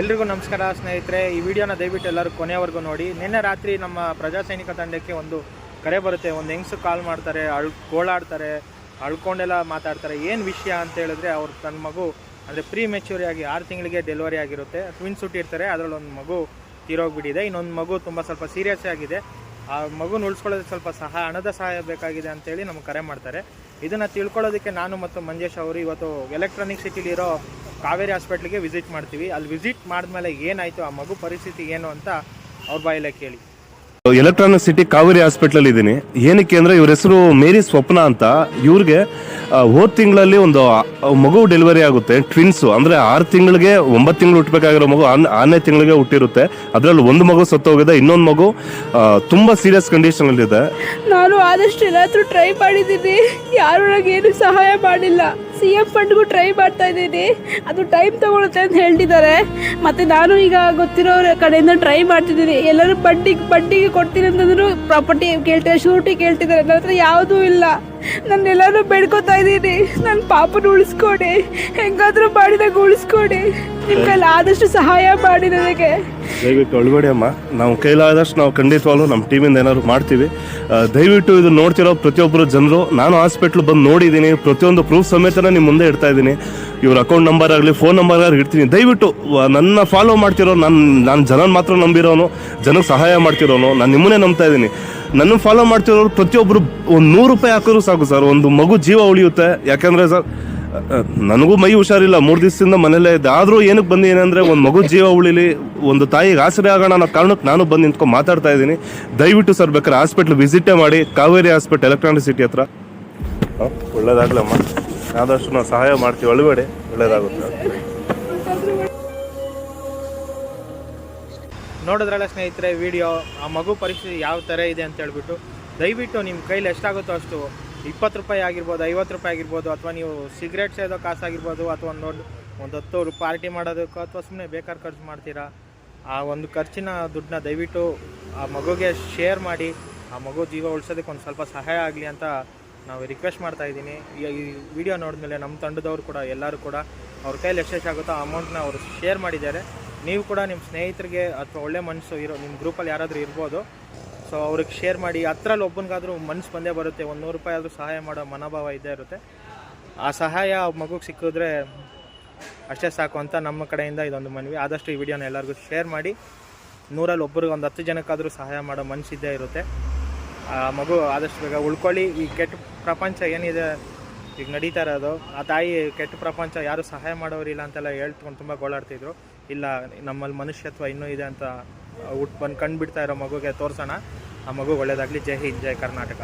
ಎಲ್ರಿಗೂ ನಮಸ್ಕಾರ ಸ್ನೇಹಿತರೆ. ಈ ವಿಡಿಯೋನ ದಯವಿಟ್ಟು ಎಲ್ಲರೂ ಕೊನೆವರೆಗೂ ನೋಡಿ. ನಿನ್ನೆ ರಾತ್ರಿ ನಮ್ಮ ಪ್ರಜಾ ಸೈನಿಕ ತಂಡಕ್ಕೆ ಒಂದು ಕರೆ ಬರುತ್ತೆ. ಒಂದು ಹೆಂಗ್ಸು ಕಾಲ್ ಮಾಡ್ತಾರೆ, ಅಳ್, ಗೋಳಾಡ್ತಾರೆ, ಅಳ್ಕೊಂಡೆಲ್ಲ ಮಾತಾಡ್ತಾರೆ. ಏನು ವಿಷಯ ಅಂತ ಹೇಳಿದ್ರೆ ಅವ್ರು ತನ್ನ ಮಗು ಅಂದರೆ ಪ್ರೀ ಮೆಚ್ಯೂರಿ ಆಗಿ ಆರು ತಿಂಗಳಿಗೆ ಡೆಲಿವರಿ ಆಗಿರುತ್ತೆ. ಟ್ವಿನ್ಸ್ ಹುಟ್ಟಿರ್ತಾರೆ ಅದರಲ್ಲಿ ಒಂದು ಮಗು ತೀರೋಗ್ಬಿಟ್ಟಿದೆ. ಇನ್ನೊಂದು ಮಗು ತುಂಬ ಸ್ವಲ್ಪ ಸೀರಿಯಸ್ ಆಗಿದೆ. ಆ ಮಗುನ ಉಳಿಸ್ಕೊಳ್ಳೋದಕ್ಕೆ ಸ್ವಲ್ಪ ಸಹಾಯ ಹಣದ ಸಹಾಯ ಬೇಕಾಗಿದೆ ಅಂತೇಳಿ ನಮ್ಗೆ ಕರೆ ಮಾಡ್ತಾರೆ. ಇದನ್ನು ತಿಳ್ಕೊಳ್ಳೋದಕ್ಕೆ ನಾನು ಮತ್ತು ಮಂಜೇಶ್ ಅವರು ಇವತ್ತು ಎಲೆಕ್ಟ್ರಾನಿಕ್ ಸಿಟಿಲಿರೋ ಕಾವೇರಿ ಹಾಸ್ಪಿಟ್ಲಿಗೆ ವಿಸಿಟ್ ಮಾಡ್ತೀವಿ. ಅಲ್ಲಿ ವಿಸಿಟ್ ಮಾಡಿದ್ಮೇಲೆ ಏನಾಯಿತು, ಆ ಮಗು ಪರಿಸ್ಥಿತಿ ಏನು ಅಂತ ಅವ್ರ ಬಾಯಲ್ಲೇ ಕೇಳಿ. ಎಲೆಕ್ಟ್ರಾನಿಕ್ ಸಿಟಿ ಕಾವೇರಿ ಹಾಸ್ಪಿಟ್ಲಲ್ಲಿ ಇದ್ದೀನಿ. ಏನಕ್ಕೆ ಅಂದರೆ ಇವ್ರ ಹೆಸರು ಮೇರಿ ಸ್ವಪ್ನ ಅಂತ. ಇವ್ರಿಗೆ ಹೋದ ತಿಂಗಳಲ್ಲಿ ಒಂದು ಮಗು ಡೆಲಿವರಿ ಆಗುತ್ತೆ, ಟ್ವಿನ್ಸು. ಅಂದರೆ ಆರು ತಿಂಗಳಿಗೆ ಒಂಬತ್ತು ತಿಂಗಳು ಹುಟ್ಟಬೇಕಾಗಿರೋ ಮಗು ಆನ್- ಆರನೇ ತಿಂಗಳಿಗೆ ಹುಟ್ಟಿರುತ್ತೆ. ಅದರಲ್ಲಿ ಒಂದು ಮಗು ಸತ್ತೋಗಿದೆ, ಇನ್ನೊಂದು ಮಗು ತುಂಬ ಸೀರಿಯಸ್ ಕಂಡೀಷನಲ್ಲಿದೆ ನಾನು ಆದಷ್ಟು ಎಲ್ಲಾದ್ರೂ ಟ್ರೈ ಮಾಡಿದ್ದೀನಿ. ಯಾರು ಏನು ಸಹಾಯ ಮಾಡಿಲ್ಲ. ಸಿ ಎಂ ಫಂಡ್ಗೂ ಟ್ರೈ ಮಾಡ್ತಾ ಇದ್ದೀನಿ. ಅದು ಟೈಮ್ ತೊಗೊಳುತ್ತೆ ಅಂತ ಹೇಳ್ತಿದ್ದಾರೆ. ಮತ್ತು ನಾನು ಈಗ ಗೊತ್ತಿರೋರ ಕಡೆಯಿಂದ ಟ್ರೈ ಮಾಡ್ತಿದ್ದೀನಿ. ಎಲ್ಲರೂ ಬಡ್ಡಿಗೆ ಬಡ್ಡಿಗೆ ಕೊಡ್ತೀನಿ ಅಂತಂದ್ರು ಪ್ರಾಪರ್ಟಿ ಕೇಳ್ತಾರೆ ಶೂರಿಟಿ ಕೇಳ್ತಿದ್ದಾರೆ. ನನ್ನ ಹತ್ರ ಯಾವುದೂ ಇಲ್ಲ. ನಾನು ಎಲ್ಲರೂ ಬೇಡ್ಕೊತಾ ಇದ್ದೀನಿ. ನನ್ನ ಪಾಪನ ಉಳಿಸ್ಕೊಡಿ. ಹೆಂಗಾದರೂ ಮಾಡಿದಾಗ ಉಳಿಸ್ಕೊಡಿ. ನಿಮ್ಮ ಕೈಲಿ ಆದಷ್ಟು ಸಹಾಯ ಮಾಡಿ ನನಗೆ. ದಯವಿಟ್ಟು ಒಳಗಡೆ ಅಮ್ಮ. ನಾವು ಕೈಲಾದಷ್ಟು ನಾವು ಖಂಡಿತವಾಗ್ಲೂ ನಮ್ಮ ಟೀಮಿಂದ ಏನಾದ್ರು ಮಾಡ್ತೀವಿ. ದಯವಿಟ್ಟು ಇದು ನೋಡ್ತಿರೋ ಪ್ರತಿಯೊಬ್ಬರು ಜನರು, ನಾನು ಹಾಸ್ಪಿಟ್ಲ್ ಬಂದು ನೋಡಿದ್ದೀನಿ, ಪ್ರತಿಯೊಂದು ಪ್ರೂಫ್ ಸಮೇತನ ನಿಮ್ಮ ಮುಂದೆ ಇಡ್ತಾ ಇದ್ದೀನಿ. ಇವ್ರ ಅಕೌಂಟ್ ನಂಬರ್ ಆಗಲಿ ಫೋನ್ ನಂಬರ್ ಆಗಲಿ ಇಡ್ತೀನಿ. ದಯವಿಟ್ಟು ನನ್ನ ಫಾಲೋ ಮಾಡ್ತಿರೋ ನಾನು ನಾನು ಜನನ ಮಾತ್ರ ನಂಬಿರೋನು ಜನಕ್ಕೆ ಸಹಾಯ ಮಾಡ್ತಿರೋನು, ನಾನು ನಿಮ್ಮನ್ನೇ ನಂಬ್ತಾ ಇದ್ದೀನಿ. ನನ್ನ ಫಾಲೋ ಮಾಡ್ತಿರೋರು ಪ್ರತಿಯೊಬ್ಬರು ಒಂದು ನೂರು ರೂಪಾಯಿ ಹಾಕಿದ್ರು ಸಾಕು ಸರ್. ಒಂದು ಮಗು ಜೀವ ಉಳಿಯುತ್ತೆ. ಯಾಕೆಂದರೆ ಸರ್ ನನಗೂ ಮೈ ಹುಷಾರಿಲ್ಲ. ಮೂರು ದಿವಸದಿಂದ ಮನೆಯಲ್ಲೇ ಇದ್ದೆ. ಆದರೂ ಏನಕ್ಕೆ ಬಂದು ಏನಂದರೆ, ಒಂದು ಮಗು ಜೀವ ಉಳಿಲಿ, ಒಂದು ತಾಯಿಗೆ ಆಸರೆ ಆಗೋಣ ಅನ್ನೋ ಕಾರಣಕ್ಕೆ ನಾನು ಬಂದು ನಿಂತ್ಕೊಂಡು ಮಾತಾಡ್ತಾ ಇದ್ದೀನಿ. ದಯವಿಟ್ಟು ಸರ್, ಬೇಕಾದ್ರೆ ಹಾಸ್ಪಿಟ್ಲ್ ವಿಸಿಟೇ ಮಾಡಿ. ಕಾವೇರಿ ಹಾಸ್ಪಿಟಲ್, ಎಲೆಕ್ಟ್ರಾನಿಕ್ ಸಿಟಿ ಹತ್ರ? ಒಳ್ಳೇದಾಗ್ಲಮ್ಮ ಆದಷ್ಟು ನಾವು ಸಹಾಯ ಮಾಡ್ತೀವಿ. ಒಳಗಡೆ ಒಳ್ಳೇದಾಗುತ್ತೆ. ನೋಡಿದ್ರಲ್ಲ ಸ್ನೇಹಿತರೆ, ವಿಡಿಯೋ. ಆ ಮಗು ಪರಿಸ್ಥಿತಿ ಯಾವ ಥರ ಇದೆ ಅಂತ ಹೇಳ್ಬಿಟ್ಟು. ದಯವಿಟ್ಟು ನಿಮ್ಮ ಕೈಲಿ ಎಷ್ಟಾಗುತ್ತೋ ಅಷ್ಟು ಇಪ್ಪತ್ತು ರೂಪಾಯಿ ಆಗಿರ್ಬೋದು, ಐವತ್ತು ರೂಪಾಯಿ ಆಗಿರ್ಬೋದು, ಅಥವಾ ನೀವು ಸಿಗರೇಟ್ ಸೇದೋ ಕಾಸಾಗಿರ್ಬೋದು, ಅಥವಾ ಒಂದು ದೊಡ್ಡ ಒಂದು ಹತ್ತು ಪಾರ್ಟಿ ಮಾಡೋದಕ್ಕೋ ಅಥವಾ ಸುಮ್ಮನೆ ಬೇಕಾದ್ರೆ ಖರ್ಚು ಮಾಡ್ತೀರಾ, ಆ ಒಂದು ಖರ್ಚಿನ ದುಡ್ಡನ್ನ ದಯವಿಟ್ಟು ಆ ಮಗುಗೆ ಶೇರ್ ಮಾಡಿ, ಆ ಮಗು ಜೀವ ಉಳಿಸೋದಕ್ಕೆ ಒಂದು ಸ್ವಲ್ಪ ಸಹಾಯ ಆಗಲಿ ಅಂತ ನಾವು ರಿಕ್ವೆಸ್ಟ್ ಮಾಡ್ತಾ ಇದ್ದೀನಿ. ಈ ವಿಡಿಯೋ ವಿಡಿಯೋ ನೋಡಿದ್ಮೇಲೆ ನಮ್ಮ ತಂಡದವರು ಕೂಡ, ಎಲ್ಲರೂ ಕೂಡ ಅವ್ರ ಕೈಲಿ ಎಷ್ಟೆಷ್ಟಾಗುತ್ತೋ ಆ ಅಮೌಂಟ್ನ ಅವರು ಶೇರ್ ಮಾಡಿದ್ದಾರೆ. ನೀವು ಕೂಡ ನಿಮ್ಮ ಸ್ನೇಹಿತರಿಗೆ ಅಥವಾ ಒಳ್ಳೆ ಮನಸ್ಸು ಇರೋ ನಿಮ್ಮ ಗ್ರೂಪಲ್ಲಿ ಯಾರಾದರೂ ಇರ್ಬೋದು ಸೊ ಅವ್ರಿಗೆ ಶೇರ್ ಮಾಡಿ ಹತ್ರಲ್ಲಿ ಒಬ್ಬನಿಗಾದರೂ ಮನಸ್ಸು ಬಂದೇ ಬರುತ್ತೆ, ಒಂದು ನೂರು ರೂಪಾಯಿ ಆದರೂ ಸಹಾಯ ಮಾಡೋ ಮನೋಭಾವ ಇದ್ದೇ ಇರುತ್ತೆ. ಆ ಸಹಾಯ ಮಗುಗೆ ಸಿಕ್ಕಿದ್ರೆ ಅಷ್ಟೇ ಸಾಕು ಅಂತ ನಮ್ಮ ಕಡೆಯಿಂದ ಇದೊಂದು ಮನವಿ. ಆದಷ್ಟು ಈ ವಿಡಿಯೋನ ಎಲ್ಲರಿಗೂ ಶೇರ್ ಮಾಡಿ. ನೂರಲ್ಲಿ ಒಬ್ಬರಿಗೆ ಒಂದು ಹತ್ತು ಜನಕ್ಕಾದರೂ ಸಹಾಯ ಮಾಡೋ ಮನಸ್ಸಿದ್ದೇ ಇರುತ್ತೆ. ಆ ಮಗು ಆದಷ್ಟು ಬೇಗ ಉಳ್ಕೊಳ್ಳಿ. ಈ ಕೆಟ್ಟ ಪ್ರಪಂಚ ಏನಿದೆ, ಈಗ ನಡೀತಾ ಇರೋದು, ಆ ತಾಯಿ ಕೆಟ್ಟ ಪ್ರಪಂಚ ಯಾರು ಸಹಾಯ ಮಾಡೋರಿಲ್ಲ ಅಂತೆಲ್ಲ ಹೇಳ್ಕೊಂಡು ತುಂಬ ಗೋಳಾಡ್ತಿದ್ರು. ಇಲ್ಲ ನಮ್ಮಲ್ಲಿ ಮನುಷ್ಯತ್ವ ಇನ್ನೂ ಇದೆ ಅಂತ ಹುಟ್ಟು ಬಂದು ಕಂಡು ಬಿಡ್ತಾ ಇರೋ ಮಗುಗೆ ತೋರಿಸೋಣ. ಆ ಮಗು ಒಳ್ಳೇದಾಗಲಿ. ಜೈ ಹಿಂದ್ ಜೈ ಕರ್ನಾಟಕ.